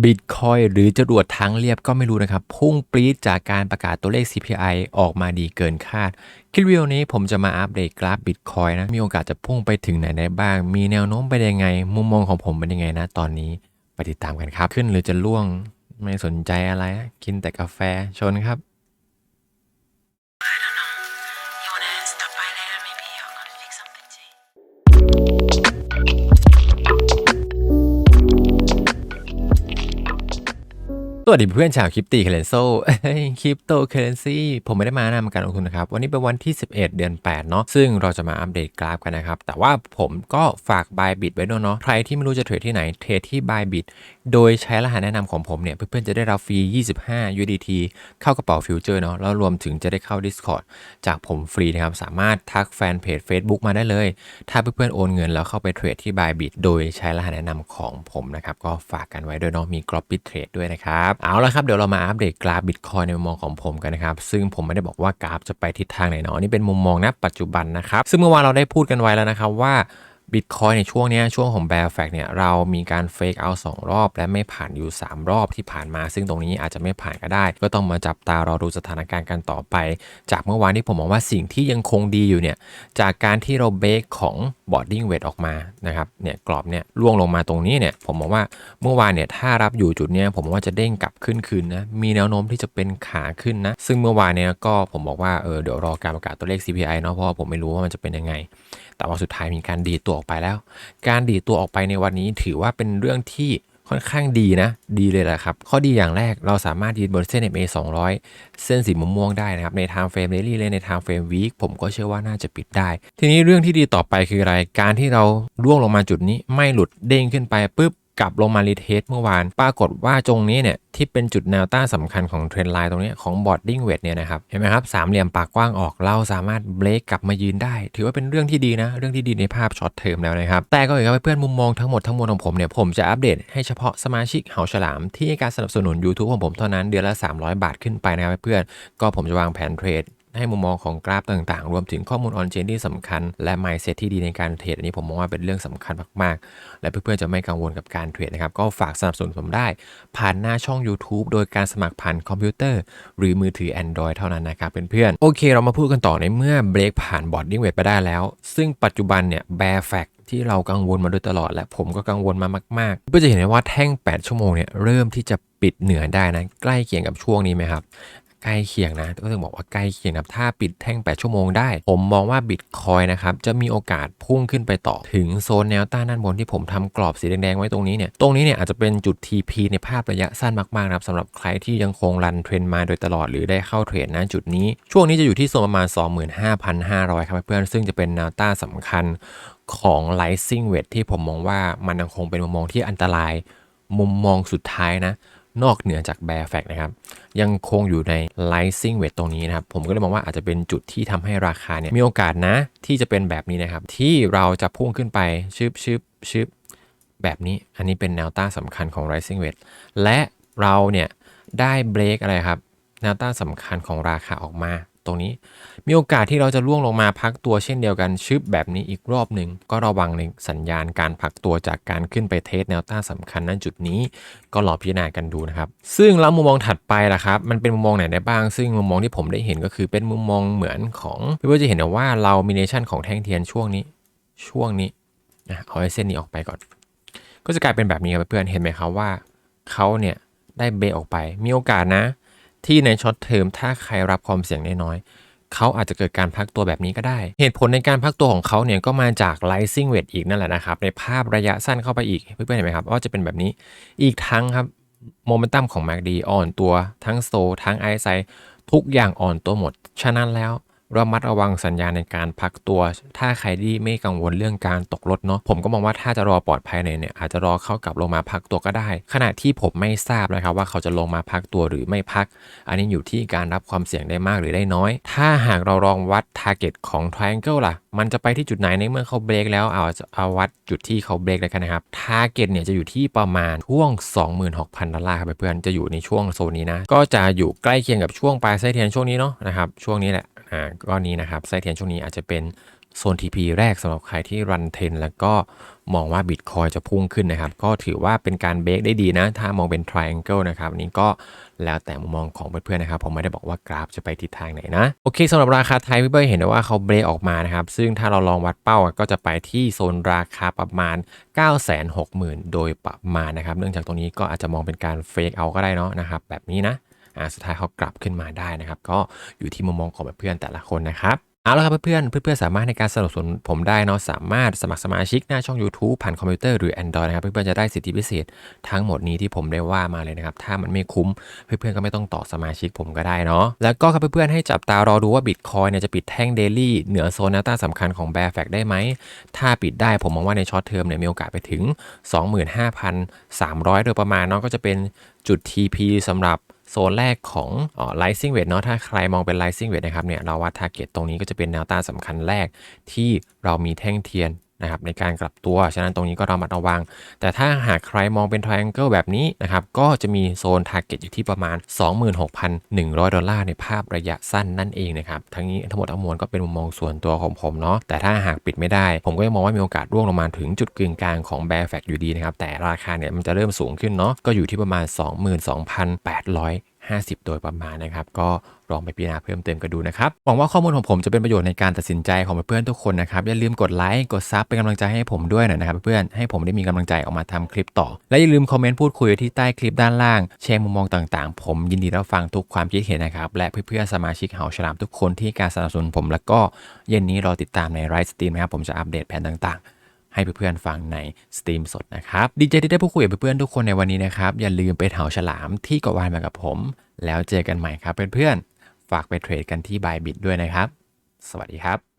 บิตคอยหรือจรวดทางเรียบก็ไม่รู้นะครับ พุ่งปรี๊ดจากการประกาศตัวเลข CPI ออกมาดีเกินคาด คลิปวิดีโอนี้ผมจะมาอัปเดตกราฟบิตคอยนะ มีโอกาสจะพุ่งไปถึงไหนได้บ้าง มีแนวโน้มไปยังไง มุมมองของผมเป็นยังไงนะตอนนี้ ไปติดตามกันครับ ขึ้นหรือจะล่วงไม่สนใจอะไร กินแต่กาแฟชนครับ สวัสดีเพื่อนชาวคริปตีเคเลนโซคริปโตเคเลนซีผมไม่ได้มานำการลงทุนนะครับ วันนี้เป็นวันที่ 11 เดือน 8 เนาะซึ่งเราจะมาอัปเดตกราฟกันนะครับ แต่ว่าผมก็ฝาก Bybit ไว้ด้วยเนาะใครที่ไม่รู้จะเทรดที่ไหนเทรดที่ Bybit โดยใช้รหัสแนะนำของผมเนี่ย เพื่อนๆจะได้รับฟรี 25 UDT เข้ากระเป๋าฟิวเจอร์เนาะแล้วรวมถึงจะได้เข้า Discord จากผมฟรีนะครับ สามารถทักแฟนเพจ Facebook มาได้เลย ถ้าเพื่อนๆโอนเงินแล้วเข้าไปเทรดที่ Bybit โดยใช้รหัสแนะนำของผมนะครับก็ฝากกันไว้ด้วยเนาะมีกรอบบิตเทรดด้วยนะครับเอาละครับเดี๋ยวเรามาอัปเดตกราฟบิตคอยในมุมมองของผมกันนะครับ ซึ่งผมไม่ได้บอกว่ากราฟจะไปทิศทางไหนเนาะนี่เป็นมุมมองณปัจจุบันนะครับ ซึ่งเมื่อวานเราได้พูดกันไว้แล้วนะครับว่า บิตคอยในช่วงนี้ช่วงของ bear fact เนี่ยเรามีการเฟกเอาสองรอบ และไม่ผ่านอยู่ 3 รอบที่ผ่านมา ซึ่งตรงนี้อาจจะไม่ผ่านก็ได้ ก็ต้องมาจับตารอดูสถานการณ์กันต่อไป จากเมื่อวานที่ผมมองว่าสิ่งที่ยังคงดีอยู่เนี่ยจากการที่เราเบรกของ boarding weight ออกมานะครับเนี่ยกรอบเนี่ยล่วงลงมาตรงนี้เนี่ยผมมองว่าเมื่อวานเนี่ยถ้ารับอยู่จุดเนี้ยผมว่าจะเด้งกลับขึ้นคืนนะมีแนวโน้มที่จะเป็นขาขึ้นนะซึ่งเมื่อวานเนี่ยก็ผมบอกว่าเออเดี๋ยวรอการประกาศตัวเลข CPI เนาะเพราะผมไม่รู้ว่ามันจะเป็นยังไงแต่ว่าสุดท้ายมีการดีตัวออกไปแล้ว การดีตัวออกไปในวันนี้ถือว่าเป็นเรื่องที่ค่อนข้างดีนะ ดีเลยแหละครับ ข้อดีอย่างแรกเราสามารถยืนบนเส้น MA 200 เส้นสีม่วงได้นะครับ ในทางเฟรมเรลี่เลยในทางเฟรมวีคผมก็เชื่อว่าน่าจะปิดได้ ทีนี้เรื่องที่ดีต่อไปคืออะไร การที่เราร่วงลงมาจุดนี้ไม่หลุดเด้งขึ้นไปปุ๊บ กลับลงมารีเทสเมื่อวาน ปรากฏว่าตรงนี้เนี่ยที่เป็นจุดแนวต้านสำคัญของเทรนไลน์ตรงนี้ของบอดดิ้งเวทเนี่ยนะครับ เห็นไหมครับ สามเหลี่ยมปากกว้างออกเราสามารถเบรกกลับมายืนได้ ถือว่าเป็นเรื่องที่ดีนะ เรื่องที่ดีในภาพช็อตเทอมแล้วนะครับ แต่ก็อีกครับเพื่อนมุมมองทั้งหมดทั้งมวลของผมเนี่ย ผมจะอัปเดตให้เฉพาะสมาชิกเหาฉลาม ที่ให้การสนับสนุน YouTube ของผมเท่านั้นเดือนละ 300 บาทขึ้นไปนะครับเพื่อนก็ผมจะวางแผนเทรด ให้มุมมองของกราฟต่างๆ รวมถึงข้อมูลออนเชนที่สำคัญ และ mindset ที่ดีในการเทรดอันนี้ผมมองว่าเป็นเรื่องสำคัญมากๆ และเพื่อนๆจะไม่กังวลกับการเทรดนะครับ ก็ฝากสนับสนุนผมได้ ผ่านหน้าช่อง YouTube โดยการสมัครผ่านคอมพิวเตอร์ หรือมือถือ Android เท่านั้นนะครับเพื่อนๆโอเค เรามาพูดกันต่อในเมื่อเบรกผ่านบอดดิ้งเวทไปได้แล้ว ซึ่งปัจจุบันเนี่ย bear fact ที่เรากังวลมาโดยตลอด และผมก็กังวลมามากๆ เพื่อจะเห็นได้ว่าแท่ง 8 ชั่วโมงเนี่ยเริ่มที่จะปิดเหนือได้นะใกล้เคียงกับช่วงนี้ไหมครับ ใกล้เคียงนะก็ต้องบอกว่าใกล้เคียงครับถ้าปิดแท่ง 8 ชั่วโมงได้ ผมมองว่าบิตคอยนะครับจะมีโอกาสพุ่งขึ้นไปต่อ ถึงโซนแนวต้านด้านบนที่ผมทำกรอบสีแดงๆไว้ตรงนี้เนี่ยตรงนี้เนี่ยอาจจะเป็นจุด TP ในภาพระยะสั้นมากๆนะครับสำหรับใครที่ยังคงรันเทรนมาโดยตลอดหรือได้เข้าเทรดนะจุดนี้ ช่วงนี้จะอยู่ที่โซนประมาณ 25,500 ครับเพื่อนซึ่งจะเป็นแนวต้านสำคัญของ Rising Wedge ที่ผมมองว่ามันยังคงเป็นมุมมองที่อันตราย มุมมองสุดท้ายนะ นอกเหนือจาก Bear Fact นะครับ ยังคงอยู่ใน Rising Wedge ตรงนี้นะครับ ผมก็เลยมองว่าอาจจะเป็นจุดที่ทำให้ราคาเนี่ย มีโอกาสนะที่จะเป็นแบบนี้นะครับ ที่เราจะพุ่งขึ้นไปชึบชึบชึบแบบนี้ อันนี้เป็นแนวต้านสำคัญของ Rising Wedge และเราเนี่ยได้เบรกอะไรครับแนวต้านสำคัญของราคาออกมา ตรงนี้ มีโอกาสที่เราจะล่วงลงมาพักตัวเช่นเดียวกันชึบแบบนี้อีกรอบหนึ่งก็ระวังในสัญญาณการพักตัวจากการขึ้นไปเทสแนวต้านสำคัญณจุดนี้ ก็รอพิจารณากันดูนะครับ ซึ่งแล้วมุมมองถัดไปล่ะครับ มันเป็นมุมมองไหนได้บ้าง ซึ่งมุมมองที่ผมได้เห็นก็คือเป็นมุมมองเหมือนของเพื่อนจะเห็นว่าเรามีเนชั่นของแท่งเทียนช่วงนี้ช่วงนี้นะเอาไอ้เส้นนี้ออกไปก่อน ก็จะกลายเป็นแบบนี้ครับเพื่อนๆเห็นไหมครับว่าเขาเนี่ยได้เบรกออกไปมีโอกาสนะ ที่ในช็อตเทอมถ้าใครรับความเสี่ยงน้อยๆเขาอาจจะเกิดการพักตัวแบบนี้ก็ได้ เหตุผลในการพักตัวของเขาเนี่ยก็มาจาก rising weight อีกนั่นแหละนะครับ ในภาพระยะสั้นเข้าไปอีกเพื่อนๆเห็นไหมครับว่าจะเป็นแบบนี้อีกทั้งครับโมเมนตัมของ MACD อ่อนตัวทั้งโซทั้งไอไซทุกอย่างอ่อนตัวหมด ฉะนั้นแล้ว ระมัดระวังสัญญาณในการพักตัว ถ้าใครที่ไม่กังวลเรื่องการตกรถเนาะผมก็มองว่าถ้าจะรอปลอดภัยเนี่ยเนี่ยอาจจะรอเข้ากลับลงมาพักตัวก็ได้ ขณะที่ผมไม่ทราบนะครับว่าเขาจะลงมาพักตัวหรือไม่พัก อันนี้อยู่ที่การรับความเสี่ยงได้มากหรือได้น้อย ถ้าหากเราลองวัด Target ของ Triangle ล่ะ มันจะไปที่จุดไหนในเมื่อเขาเบรกแล้วเอาเอาวัดจุดที่เขาเบรกเลยกันนะครับ Target เนี่ยจะอยู่ที่ประมาณช่วง 26,000ดอลลาร์ครับเพื่อนจะอยู่ในช่วงโซนนี้นะก็จะอยู่ใกล้เคียงกับช่วงปลายไส้เทียนช่วงนี้เนาะนะครับช่วงนี้แหละ อ่าก็นี้นะครับไส้เทียนช่วงนี้อาจจะเป็นโซน TP แรกสำหรับใครที่รันเทนแล้วก็มองว่าบิตคอยจะพุ่งขึ้นนะครับ ก็ถือว่าเป็นการเบรกได้ดีนะ ถ้ามองเป็น triangle นะครับอันนี้ก็แล้วแต่มุมมองของเพื่อนๆนะครับ ผมไม่ได้บอกว่ากราฟจะไปทิศทางไหนนะ โอเคสำหรับราคาไทยพี่เบิ้ลเห็นได้ว่าเขาเบรกออกมานะครับ ซึ่งถ้าเราลองวัดเป้าก็จะไปที่โซนราคาประมาณ 960,000 โดยประมาณนะครับ เนื่องจากตรงนี้ก็อาจจะมองเป็นการเฟกเอาก็ได้เนาะนะครับแบบนี้นะ สุดท้ายเขากลับขึ้นมาได้นะครับ ก็อยู่ที่มุมมองของเพื่อนแต่ละคนนะครับเอาละครับเพื่อนๆ เพื่อนๆ สามารถในการสนับสนุนผมได้เนาะ สามารถสมัครสมาชิกหน้าช่อง YouTube ผ่านคอมพิวเตอร์หรือ Android นะครับ เพื่อนๆ จะได้สิทธิพิเศษทั้งหมดนี้ที่ผมได้ว่ามาเลยนะครับ ถ้ามันไม่คุ้ม เพื่อนๆ ก็ไม่ต้องต่อสมาชิกผมก็ได้เนาะ แล้วก็ครับเพื่อนๆ ให้จับตารอดูว่าบิตคอยเนี่ยจะปิดแท่งเดลี่เหนือโซนแนวต้านสำคัญของ Bear Fact ได้ไหม ถ้าปิดได้ผมมองว่าในช็อตเทอมเนี่ยมีโอกาสไปถึง 25,300 โดยประมาณเนาะ ก็จะเป็นจุด TP สำหรับ โซนแรกของอ rising weight เนาะถ้าใครมองเป็น rising weight นะครับเนี่ยเราวัด target ตรงนี้ก็จะเป็นแนวต้านสำคัญแรกที่เรามีแท่งเทียน นะครับในการกลับตัว ฉะนั้นตรงนี้ก็ระมัดระวัง แต่ถ้าหากใครมองเป็น triangle แบบนี้นะครับก็จะมีโซน target อยู่ที่ประมาณ 26,100 ดอลลาร์ในภาพระยะสั้นนั่นเองนะครับทั้งนี้ทั้งหมดทั้งมวลก็เป็นมุมมองส่วนตัวของผมเนาะแต่ถ้าหากปิดไม่ได้ ผมก็ยังมองว่ามีโอกาสร่วงลงมาถึงจุดกึ่งกลางของ bear fact อยู่ดีนะครับแต่ราคาเนี่ยมันจะเริ่มสูงขึ้นเนาะก็อยู่ที่ประมาณ 22,800 50 โดยประมาณนะครับ ก็ลองไปพิจารณาเพิ่มเติมกันดูนะครับ หวังว่าข้อมูลของผมจะเป็นประโยชน์ในการตัดสินใจของเพื่อนๆทุกคนนะครับ อย่าลืมกดไลค์กดซับเป็นกำลังใจให้ผมด้วยหน่อยนะครับ เพื่อนๆให้ผมได้มีกำลังใจออกมาทำคลิปต่อ และอย่าลืมคอมเมนต์พูดคุยที่ใต้คลิปด้านล่างแชร์มุมมองต่างๆ ผมยินดีรับฟังทุกความคิดเห็นนะครับและเพื่อนๆสมาชิกเหาฉลามทุกคนที่การสนับสนุนผม แล้วก็เย็นนี้รอติดตามในไลฟ์สตรีมนะครับผมจะอัปเดตแผนต่างๆ ให้เพื่อนๆฟังในสตรีมสดนะครับดีใจที่ได้พูดคุยกับเพื่อนๆทุกคนในวันนี้นะครับอย่าลืมไปเถาฉลามที่เกาะวานมากับผม แล้วเจอกันใหม่ครับเพื่อนๆฝากไปเทรดกันที่บายบิดด้วยนะครับ สวัสดีครับ